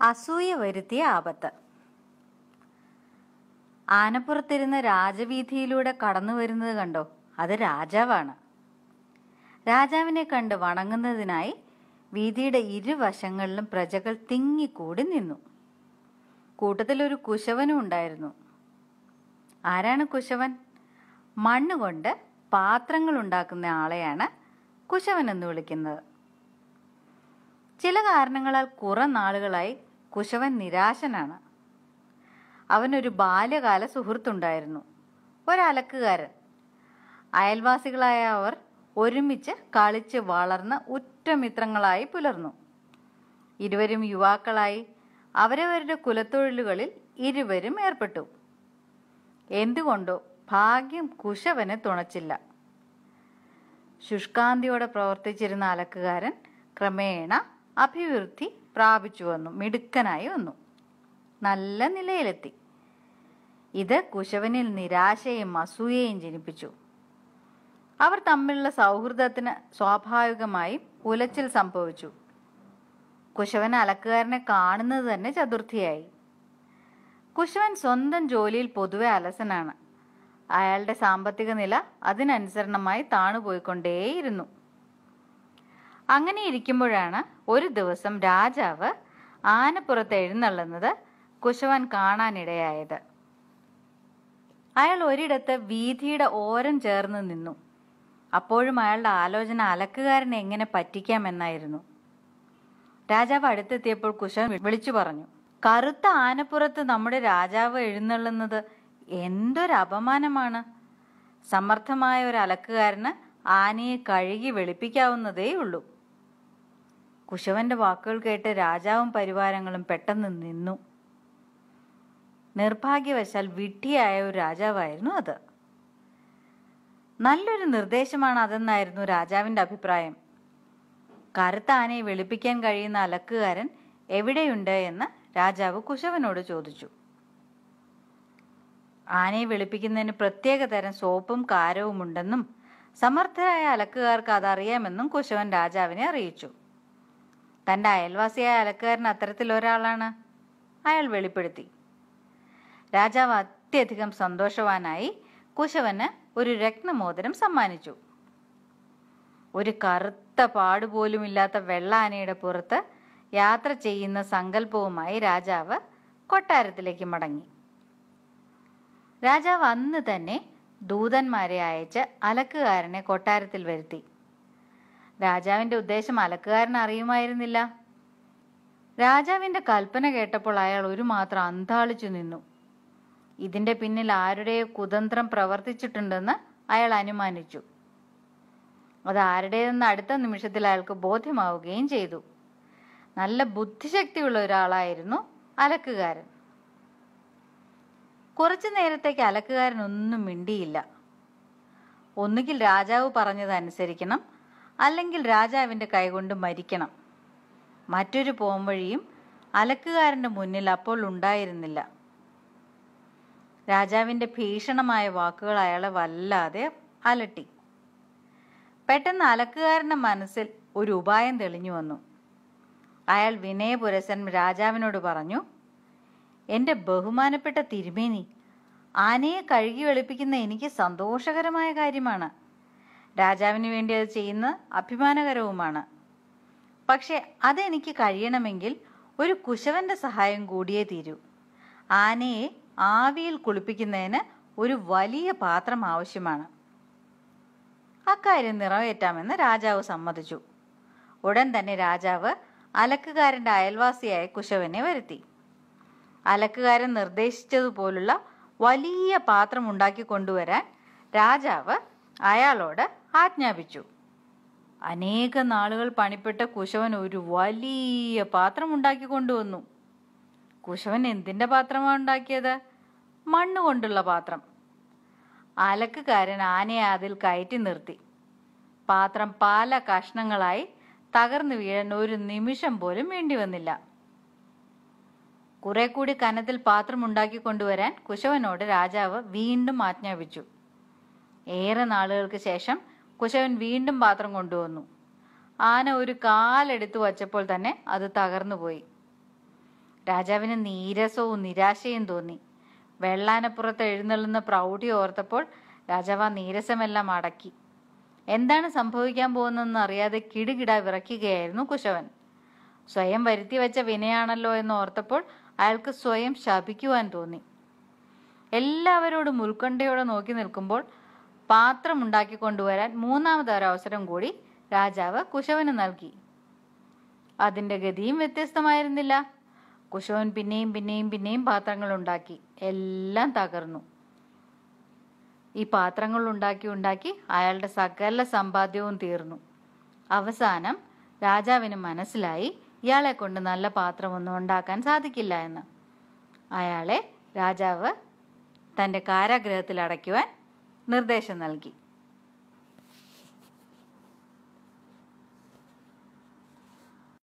അസൂയ വരുത്തിയ ആപത്ത്. ആനപ്പുറത്തിരുന്ന് രാജവീഥിയിലൂടെ കടന്നു വരുന്നത് കണ്ടോ? അത് രാജാവാണ്. രാജാവിനെ കണ്ട് വണങ്ങുന്നതിനായി വീതിയുടെ ഇരുവശങ്ങളിലും പ്രജകൾ തിങ്ങിക്കൂടി നിന്നു. കൂട്ടത്തിൽ ഒരു കുശവനും ഉണ്ടായിരുന്നു. ആരാണ് കുശവൻ? മണ്ണുകൊണ്ട് പാത്രങ്ങൾ ഉണ്ടാക്കുന്ന ആളെയാണ് കുശവൻ എന്ന് വിളിക്കുന്നത്. ചില കാരണങ്ങളാൽ കുറെ നാളുകളായി കുശവൻ നിരാശനാണ്. അവനൊരു ബാല്യകാല സുഹൃത്തുണ്ടായിരുന്നു. ഒരലക്കുകാരൻ. അയൽവാസികളായ അവർ ഒരുമിച്ച് കളിച്ച് വളർന്ന് ഉറ്റമിത്രങ്ങളായി പുലർന്നു. ഇരുവരും യുവാക്കളായി അവരവരുടെ കുലത്തൊഴിലുകളിൽ ഇരുവരും ഏർപ്പെട്ടു. എന്തുകൊണ്ടോ ഭാഗ്യം കുശവനെ തുണച്ചില്ല. ശുഷ്കാന്തിയോടെ പ്രവർത്തിച്ചിരുന്ന അലക്കുകാരൻ ക്രമേണ അഭിവൃദ്ധി പ്രാപിച്ചു വന്നു മിടുക്കനായി വന്നു. നല്ല നിലയിലെത്തി. ഇത് കുശവനിൽ നിരാശയും അസൂയയും ജനിപ്പിച്ചു. അവർ തമ്മിലുള്ള സൗഹൃദത്തിന് സ്വാഭാവികമായി ഉലച്ചിൽ സംഭവിച്ചു. കുശവൻ അലക്കുകാരനെ കാണുന്നത് തന്നെ ചതുർത്ഥിയായി. കുശവൻ സ്വന്തം ജോലിയിൽ പൊതുവെ അലസനാണ്. അയാളുടെ സാമ്പത്തിക നില അതിനനുസരണമായി താണുപോയിക്കൊണ്ടേയിരുന്നു. അങ്ങനെ ഇരിക്കുമ്പോഴാണ് ഒരു ദിവസം രാജാവ് ആനപ്പുറത്ത് എഴുന്നള്ളുന്നത് കുശവൻ കാണാനിടയായത്. അയാൾ ഒരിടത്ത് വീതിയുടെ ഓരം ചേർന്ന് നിന്നു. അപ്പോഴും അയാളുടെ ആലോചന അലക്കുകാരനെ എങ്ങനെ പറ്റിക്കാമെന്നായിരുന്നു. രാജാവ് അടുത്തെത്തിയപ്പോൾ കുശവൻ വിളിച്ചു പറഞ്ഞു കറുത്ത ആനപ്പുറത്ത് നമ്മുടെ രാജാവ് എഴുന്നള്ളുന്നത് എന്തൊരു അപമാനമാണ്. സമർത്ഥമായ ഒരു അലക്കുകാരന് ആനയെ കഴുകി വെളുപ്പിക്കാവുന്നതേ ഉള്ളൂ കുശവന്റെ വാക്കുകൾ കേട്ട് രാജാവും പരിവാരങ്ങളും പെട്ടെന്ന് നിന്നു. നിർഭാഗ്യവശാൽ വിഡ്ഢിയായ ഒരു രാജാവായിരുന്നു അത്. നല്ലൊരു നിർദ്ദേശമാണ് അതെന്നായിരുന്നു രാജാവിന്റെ അഭിപ്രായം. കറുത്ത ആനയെ വെളുപ്പിക്കാൻ കഴിയുന്ന അലക്കുകാരൻ എവിടെയുണ്ട് എന്ന് രാജാവ് കുശവനോട് ചോദിച്ചു. ആനയെ വെളുപ്പിക്കുന്നതിന് പ്രത്യേക തരം സോപ്പും കാരവും ഉണ്ടെന്നും സമർത്ഥരായ അലക്കുകാർക്ക് അതറിയാമെന്നും കുശവൻ രാജാവിനെ അറിയിച്ചു. തന്റെ അയൽവാസിയായ അലക്കുകാരൻ അത്തരത്തിൽ ഒരാളാണ്. അയാൾ വെളിപ്പെടുത്തി. രാജാവ് അത്യധികം സന്തോഷവാനായി കുശവന് ഒരു രത്നമോതിരം സമ്മാനിച്ചു. ഒരു കറുത്ത പാടുപോലുമില്ലാത്ത വെള്ളാനയുടെ പുറത്ത് യാത്ര ചെയ്യുന്ന സങ്കല്പവുമായി രാജാവ് കൊട്ടാരത്തിലേക്ക് മടങ്ങി. രാജാവ് അന്ന് തന്നെ ദൂതന്മാരെ അയച്ച് അലക്കുകാരനെ കൊട്ടാരത്തിൽ വരുത്തി. രാജാവിന്റെ ഉദ്ദേശം അലക്കുകാരൻ അറിയുമായിരുന്നില്ല. രാജാവിന്റെ കൽപ്പന കേട്ടപ്പോൾ അയാൾ ഒരു മാത്രം അന്താളിച്ചു നിന്നു. ഇതിന്റെ പിന്നിൽ ആരുടെയോ കുതന്ത്രം പ്രവർത്തിച്ചിട്ടുണ്ടെന്ന് അയാൾ അനുമാനിച്ചു. അത് ആരുടേതെന്ന് അടുത്ത നിമിഷത്തിൽ അയാൾക്ക് ബോധ്യമാവുകയും ചെയ്തു. നല്ല ബുദ്ധിശക്തിയുള്ള ഒരാളായിരുന്നു അലക്കുകാരൻ. കുറച്ചു നേരത്തേക്ക് അലക്കുകാരൻ ഒന്നും മിണ്ടിയില്ല. ഒന്നുകിൽ രാജാവ് പറഞ്ഞത് അനുസരിക്കണം അല്ലെങ്കിൽ രാജാവിന്റെ കൈകൊണ്ട് മരിക്കണം. മറ്റൊരു പോംവഴിയും അലക്കുകാരന്റെ മുന്നിൽ അപ്പോൾ ഉണ്ടായിരുന്നില്ല. രാജാവിന്റെ ഭീഷണമായ വാക്കുകൾ അയാളെ വല്ലാതെ അലട്ടി. പെട്ടെന്ന് അലക്കുകാരന്റെ മനസ്സിൽ ഒരു ഉപായം തെളിഞ്ഞു വന്നു. അയാൾ വിനയപുരസൻ രാജാവിനോട് പറഞ്ഞു എന്റെ ബഹുമാനപ്പെട്ട തിരുമേനി ആനയെ കഴുകി വെളുപ്പിക്കുന്ന എനിക്ക് സന്തോഷകരമായ കാര്യമാണ്. രാജാവിന് വേണ്ടി അത് ചെയ്യുന്ന അഭിമാനകരവുമാണ്. പക്ഷെ അതെനിക്ക് കഴിയണമെങ്കിൽ ഒരു കുശവന്റെ സഹായം കൂടിയേ തീരൂ. ആനയെ ആവിയിൽ കുളിപ്പിക്കുന്നതിന് ഒരു വലിയ പാത്രം ആവശ്യമാണ്. അക്കാര്യം നിറവേറ്റാമെന്ന് രാജാവ് സമ്മതിച്ചു. ഉടൻ തന്നെ രാജാവ് അലക്കുകാരന്റെ അയൽവാസിയായ കുശവനെ വരുത്തി. അലക്കുകാരൻ നിർദ്ദേശിച്ചതുപോലുള്ള വലിയ പാത്രം ഉണ്ടാക്കി കൊണ്ടുവരാൻ രാജാവ് അയാളോട് ആജ്ഞാപിച്ചു. അനേക നാളുകൾ പണിപ്പെട്ട കുശവൻ ഒരു വലിയ പാത്രം ഉണ്ടാക്കി കൊണ്ടുവന്നു. കുശവൻ എന്തിന്റെ പാത്രമാണ് ഉണ്ടാക്കിയത്? മണ്ണ് കൊണ്ടുള്ള പാത്രം. അലക്കുകാരൻ ആനയെ അതിൽ കയറ്റി നിർത്തി. പാത്രം പല കഷ്ണങ്ങളായി തകർന്നു വീഴാൻ ഒരു നിമിഷം പോലും വേണ്ടി വന്നില്ല. കുറെ കൂടി കനത്തിൽ പാത്രം ഉണ്ടാക്കി കൊണ്ടുവരാൻ കുശവനോട് രാജാവ് വീണ്ടും ആജ്ഞാപിച്ചു. ഏറെ നാളുകൾക്ക് ശേഷം കുശവൻ വീണ്ടും പാത്രം കൊണ്ടുവന്നു. ആന ഒരു കാലെടുത്തു വച്ചപ്പോൾ തന്നെ അത് തകർന്നുപോയി. രാജാവിന് നീരസവും നിരാശയും തോന്നി. വെള്ളാനപ്പുറത്ത് എഴുന്നള്ളുന്ന പ്രൗഢി ഓർത്തപ്പോൾ രാജാവ് ആ നീരസമെല്ലാം അടക്കി. എന്താണ് സംഭവിക്കാൻ പോകുന്നതെന്ന് അറിയാതെ കിടുകിട വിറയ്ക്കുകയായിരുന്നു കുശവൻ. സ്വയം വരുത്തി വെച്ച വിനയാണല്ലോ എന്ന് ഓർത്തപ്പോൾ അയാൾക്ക് സ്വയം ശപിക്കുവാൻ തോന്നി. എല്ലാവരോടും ഉത്കണ്ഠയോടെ നോക്കി നിൽക്കുമ്പോൾ പാത്രം ഉണ്ടാക്കി കൊണ്ടുവരാൻ മൂന്നാമത് ഒരു അവസരം കൂടി രാജാവ് കുശവന് നൽകി. അതിന്റെ ഗതിയും വ്യത്യസ്തമായിരുന്നില്ല. കുശവൻ പിന്നെയും പിന്നെയും പിന്നെയും പാത്രങ്ങൾ ഉണ്ടാക്കി. എല്ലാം തകർന്നു. ഈ പാത്രങ്ങൾ ഉണ്ടാക്കി ഉണ്ടാക്കി അയാളുടെ സകല സമ്പാദ്യവും തീർന്നു. അവസാനം രാജാവിന് മനസ്സിലായി ഇയാളെ കൊണ്ട് നല്ല പാത്രമൊന്നും ഉണ്ടാക്കാൻ സാധിക്കില്ല എന്ന്. അയാളെ രാജാവ് തന്റെ കാരാഗ്രഹത്തിൽ അടയ്ക്കുവാൻ നിർദ്ദേശം നൽകി